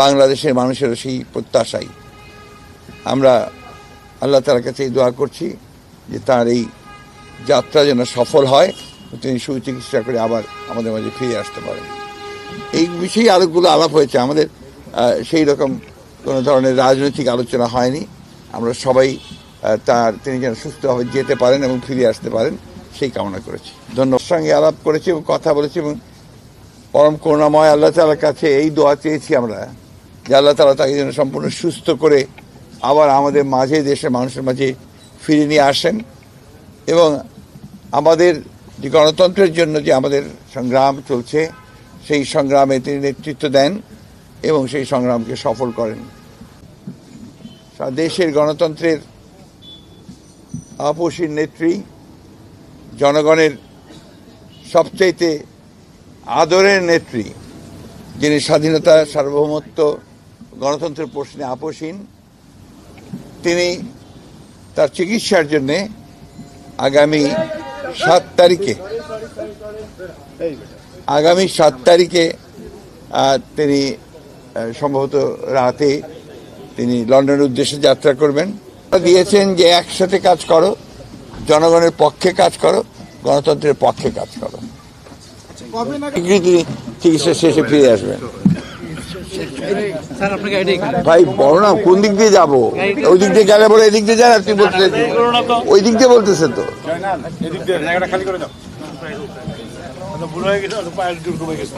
বাংলাদেশের মানুষেরও সেই প্রত্যাশাই। আমরা আল্লাহ তালার কাছে এই দোয়া করছি যে তার এই যাত্রা যেন সফল হয়, তিনি সুচিকিৎসা করে আবার আমাদের মাঝে ফিরে আসতে পারেন। এই বিষয়ে আলোকগুলো আলাপ হয়েছে। আমাদের সেই রকম কোনো ধরনের রাজনৈতিক আলোচনা হয়নি। আমরা সবাই তার, তিনি যেন সুস্থভাবে যেতে পারেন এবং ফিরে আসতে পারেন, সেই কামনা করেছি। ধন্যবাদ। সঙ্গে আলাপ করেছি এবং কথা বলেছি এবং পরম করুণাময় আল্লাহ তালার কাছে এই দোয়া চেয়েছি আমরা। যে আল্লাহ তালা তাকে যেন সম্পূর্ণ সুস্থ করে আবার আমাদের মাঝে, দেশের মানুষের মাঝে ফিরে নিয়ে আসেন এবং আমাদের যে গণতন্ত্রের জন্য যে আমাদের সংগ্রাম চলছে, সেই সংগ্রামে তিনি নেতৃত্ব দেন এবং সেই সংগ্রামকে সফল করেন। দেশের গণতন্ত্রের আপসীর নেত্রী, জনগণের সবচাইতে আদরের নেত্রী, যিনি স্বাধীনতা, সার্বভৌমত্ব গণতন্ত্রের প্রশ্নে আপোষহীন। তিনি তার চিকিৎসার জন্যে আগামী সাত তারিখে আগামী সাত তারিখে তিনি সম্ভবত রাতে তিনি লন্ডনের উদ্দেশ্যে যাত্রা করবেন। দিয়েছেন যে একসাথে কাজ করো জনগণের পক্ষে কাজ করো গণতন্ত্রের পক্ষে কাজ করো। চিকিৎসা শেষে ফিরে আসবেন। ভাই বড় না কোন দিক দিয়ে যাব? ওই দিক দিয়ে গেলে বলে এদিক দিয়ে যায় আপনি বলতে ওই দিক দিয়ে বলতেছেন তো। জায়গাটা খালি করে দাও। ভুল হয়ে গেছে গেছে।